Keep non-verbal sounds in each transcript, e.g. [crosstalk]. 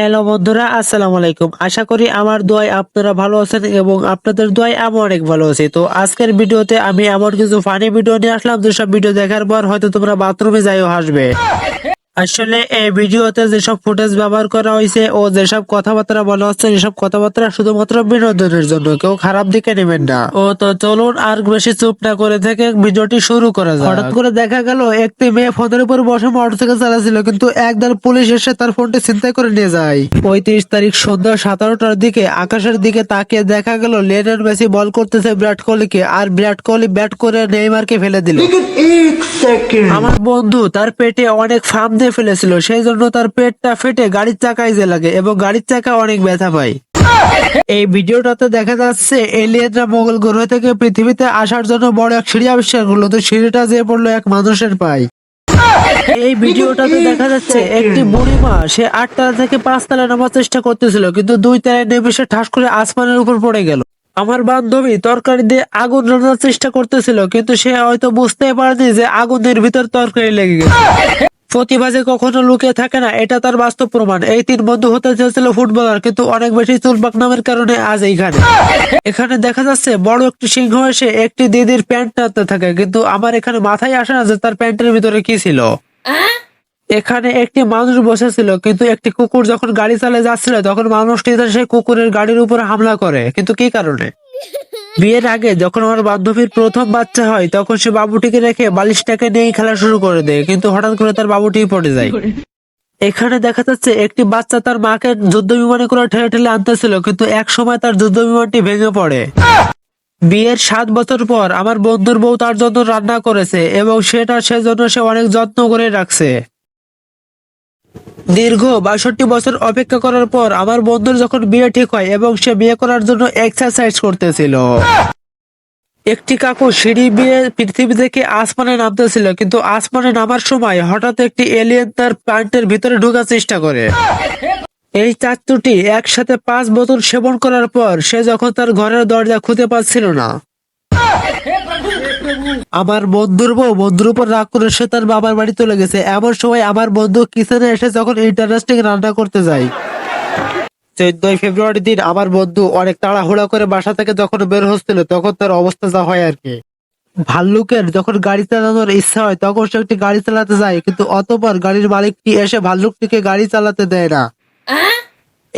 Hello বন্ধুরা, আসসালামু আলাইকুম। আশা করি আমার দোয়ায় আপনারা ভালো আছেন এবং আপনাদের দোয়ায় আমি অনেক ভালো আছি। তো আজকের ভিডিওতে আমি এমন কিছু ফানি ভিডিও নিয়ে আসলাম, যেসব ভিডিও দেখার পর হয়তো তোমরা বাথরুমে যাইও, হাসবে। আসলে এই ভিডিওতে যেসব ফুটেজ ব্যবহার করা হয়েছে ও যেসব কথাবার্তা বলা হচ্ছে যেসব কথাবার্তা শুধুমাত্র বিনোদনের জন্য কেউ খারাপ দিকে নেবেন না। ও তো চলুন আর বেশি চুপ না করে থেকে ভিডিওটি শুরু করা যায় হঠাৎ করে দেখা গেল একটি মেয়ে ফোনের উপর বসে মোটরসাইকেল চালাচ্ছিল কিন্তু একদল পুলিশ এসে তার ফোনটি ছিনতাই করে নিয়ে যায়। পঁয়ত্রিশ তারিখ সন্ধ্যা সতেরোটার দিকে আকাশের দিকে তাকিয়ে দেখা গেল লিওনেল মেসি বল করতেছে বিরাট কোহলিকে আর বিরাট কোহলি ব্যাট করে নেইমারকে ফেলে দিল। আমার বন্ধু তার পেটে অনেক ফার্ম দিয়ে ফেলেছিল। সেই জন্য তার পেটটা ফেটে গাড়ির চাকায় যে লাগে এবং গাড়ির চাকা অনেক ব্যথা পায়। এই ভিডিওটাতে দেখা যাচ্ছে, এলিয়েনরা মঙ্গল গ্রহ থেকে পৃথিবীতে আসার জন্য বড় এক সিঁড়ি আবিষ্কার করল। তো সিঁড়িটা যে পড়ল এক মানুষের পায়। এই ভিডিওটাতে দেখা যাচ্ছে, একটি বুড়িমা, সে আটতলা থেকে পাঁচতলা নামার চেষ্টা করতেছিল, কিন্তু দুই তলায় নেমে সে ঠাস করে আসমানের উপর পড়ে গেল। আমার বান্ধবী তরকারি দিয়ে আগুন রান্নার চেষ্টা করতেছিল, কিন্তু সে হয়তো বুঝতে পারেনি যে আগুনের ভিতর তরকারি লেগে গেছে। প্রতিভাজে কখনো লুকিয়ে থাকে না এটা তার বাস্তব প্রমাণ। এই তিন বন্ধু হতে চেয়েছিল ফুটবলার কিন্তু অনেক বেশি চুলবাক নামের কারণে আজ এইখানে। এখানে দেখা যাচ্ছে বড় একটি সিংহ এসে একটি দিদির প্যান্ট টানতে থাকে কিন্তু আমার এখানে মাথায় আসে না যে তার প্যান্টের ভিতরে কি ছিল। এখানে একটি মানুষ বসেছিল কিন্তু একটি কুকুর যখন গাড়ি চালিয়ে যাচ্ছিল তখন মানুষটি সেই কুকুরের গাড়ির উপর হামলা করে। কিন্তু কি কারণে? বিয়ের আগে যখন আমার বান্ধবীর প্রথম বাচ্চা হয় তখন সে বাবুটিকে রেখে বালিশটাকে নিয়ে খেলা শুরু করে দেয় কিন্তু হঠাৎ করে তার বাবুটি পড়ে যায়। এখানে দেখা যাচ্ছে একটি বাচ্চা তার মাকে যুদ্ধ বিমানে করে ঠেলে ঠেলে আনতেছিল কিন্তু এক সময় তার যুদ্ধ বিমানটি ভেঙে পড়ে। বিয়ের সাত বছর পর আমার বন্ধুর বউ তার জন্য রান্না করেছে এবং সেটা সেজন্য সে অনেক যত্ন করে রাখছে। দীর্ঘ বাষট্টি বছর অপেক্ষা করার পর আমার বন্ধুর যখন বিয়ে ঠিক হয় এবং সে বিয়ে করার জন্য এক্সারসাইজ করতেছিল। একটি কাকু সিঁড়ি বিয়ে পৃথিবী থেকে আসমানে নামতেছিল, কিন্তু আসমানে নামার সময় হঠাৎ একটি এলিয়েন তার প্যান্টের ভিতরে ঢোকার চেষ্টা করে। এই চাতুটি একসাথে পাঁচ বোতল সেবন করার পর সে যখন তার ঘরের দরজা খুঁজে পাচ্ছিল না আমার বন্ধুর বউ, বন্ধুর উপর রাগ করে সে তার বাবার বাড়ি চলে গেছে। এমন সময় আমার বন্ধু কিচেনে এসে যখন ইন্টারেস্টিং রান্না করতে যায়। চোদ্দই ফেব্রুয়ারি দিন আমার বন্ধু অনেক তাড়াহুড়া করে বাসা থেকে যখন বের হচ্ছিল, তখন তার অবস্থা যা হয় আর কি। ভাল্লুকের যখন গাড়ি চালানোর ইচ্ছা হয়, তখন সে একটি গাড়ি চালাতে যায়, কিন্তু অতপর গাড়ির মালিকটি এসে ভাল্লুকটিকে গাড়ি চালাতে দেয় না।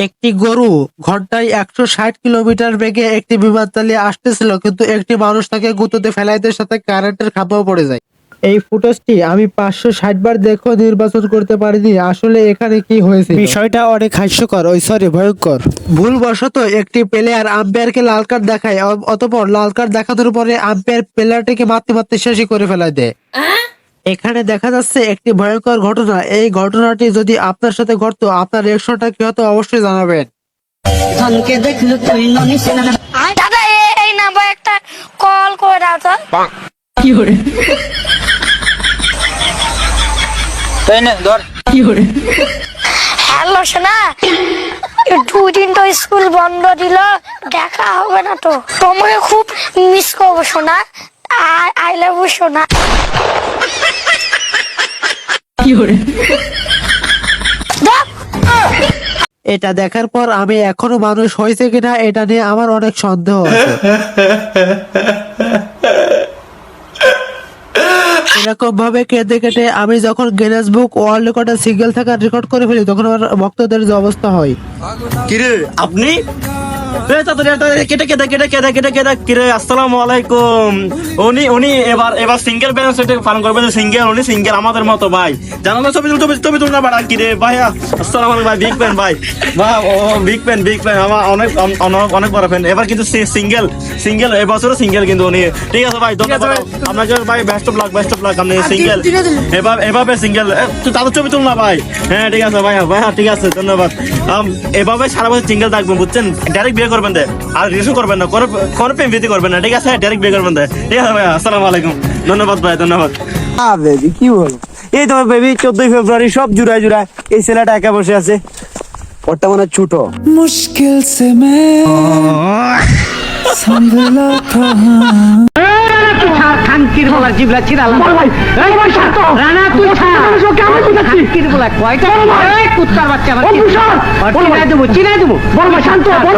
একটি গরু ঘন্টায় একশো ষাট কিলোমিটার বেগে একটি বিমান চালিয়ে আসতেছিল কিন্তু একটি মানুষ তাকে গুঁতোতে ফেলাইতে সাথে কারেন্টের খাম্বাও পড়ে যায়। এই ফুটেজটি আমি পাঁচশো ষাট বার দেখো নির্বাচন করতে পারিনি আসলে এখানে কি হয়েছে বিষয়টা অনেক হাস্যকর ওই সরি ভয়ঙ্কর। ভুলবশত একটি প্লেয়ার আম্পায়ারকে লাল কার্ড দেখায় অ- অতপর লাল কার্ড দেখানোর পরে আম্পায়ার প্লেয়ারটিকে মারতে মারতে শেষই করে ফেলায় দেয়। এখানে দেখা যাচ্ছে একটি ভয়ঙ্কর ঘটনা। এই ঘটনাটি যদি আপনার সাথে ঘটতো আপনার রিয়েকশনটা কি হতো অবশ্যই জানাবেন। ধনকে দেখল তুই ননি সিনেমা দাদা এই নাম্বার একটা কল করে দাও তো। কি করে তাই না? ধর। কি করে হ্যালো সোনা। দুই দিন তো স্কুল বন্ধ দিল দেখা হবে না তো। তোমাকে খুব মিস করব সোনা। আই লাভ ইউ সোনা কি এটা দেখার পর আমি এখনও মানুষ হয়েছে কিনা এটা নিয়ে আমার অনেক সন্দেহ এরকম ভাবে কেটে কেটে আমি যখন গিনেস বুক ওয়ার্ল্ড রেকর্ডে সিঙ্গেল থাকার রেকর্ড করে ফেলি তখন আমার ভক্তদের যে অবস্থা হয়। কিরে আপনি? কেটে কেটে কেটে কেটে কেটে কেটে। কিরে আসসালামু আলাইকুম। উনি উনি এবার এবার সিঙ্গেল ব্যালেন্স পালন করবে সিঙ্গেল উনি সিঙ্গেল আমাদের মতো ভাই। জানো না ছবি তুল ছবি ছবি তুল না বাড়া কিরে ভাইয়া? আসসালামু আলাইকুম ভাই বিগ ফ্যান ভাই। বাহ ও বিগ ফ্যান বিগ ফ্যান আমার অনেক অন- অন- অনেক বড় ফ্যান এবার কিন্তু সিঙ্গেল সিঙ্গেল এবছরও সিঙ্গেল কিন্তু উনি। ঠিক আছে ভাই ধন্যবাদ। আপনাকে ভাই। Best of luck best of luck আপনি সিঙ্গেল এবার এভাবে সিঙ্গেল তুই তাদের ছবি তুল না ভাই। হ্যাঁ ঠিক আছে ভাই ভাই ঠিক আছে ধন্যবাদ। এভাবে সারা বছর সিঙ্গেল থাকবেন বুঝছেন? ডাইরেক্ট বিয়ে করবেন দে। আর রিলেশন করবেন না কোনো প্রেম বিয়ে করবেন না ঠিক আছে? ডাইরেক্ট বিয়ে করবেন দে। ঠিক আছে ভাই আসসালামু আলাইকুম। ধন্যবাদ ভাই ধন্যবাদ। আ বেবি কি বল এই তো বেবি চোদ্দই ফেব্রুয়ারি সব জুড়ায় জুড়ায় এই ছেলেটা একা বসে আছে। ওরটা মনে ছোট। মুশকিল সে মে জিবলা শান্ত। রানা তুই ছাড়। কয়টা কুত্তার বাচ্চা চিনাই দেবো চিনাই দেবো। শান্ত বল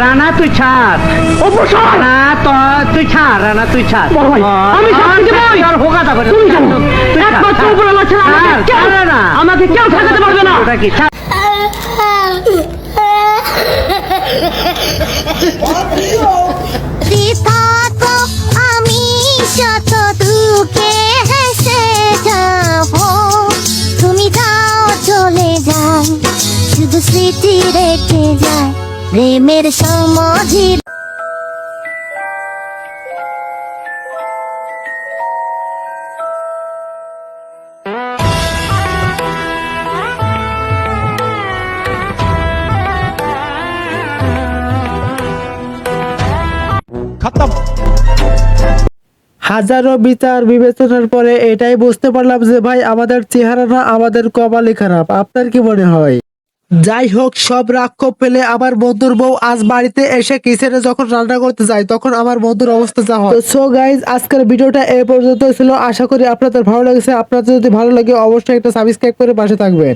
রানা তুই ছাড়। রানা তুই ছাড় রানা তুই ছাড়। আমি আমাকে কেউ ঠেকাতে পারবে না। ওটা কি? [laughs] [laughs] শুধু স্মৃতি রেখে যায় প্রেমের সমাধি। হাজারো বিচার বিবেচনার পরে এটাই বুঝতে পারলাম যে ভাই আমাদের চেহারা না আমাদের কপালই খারাপ। আপনার কি মনে হয়? যাই হোক সব রাক্ষোভ পেলে আমার বন্ধুর বউ আজ বাড়িতে এসে কিচেনে যখন রান্না করতে যায় তখন আমার বন্ধুর অবস্থা যা হয়। সো গাইজ আজকের ভিডিওটা এ পর্যন্ত ছিল। আশা করি আপনাদের ভালো লেগেছে। আপনাদের যদি ভালো লাগে অবশ্যই একটা সাবস্ক্রাইব করে পাশে থাকবেন।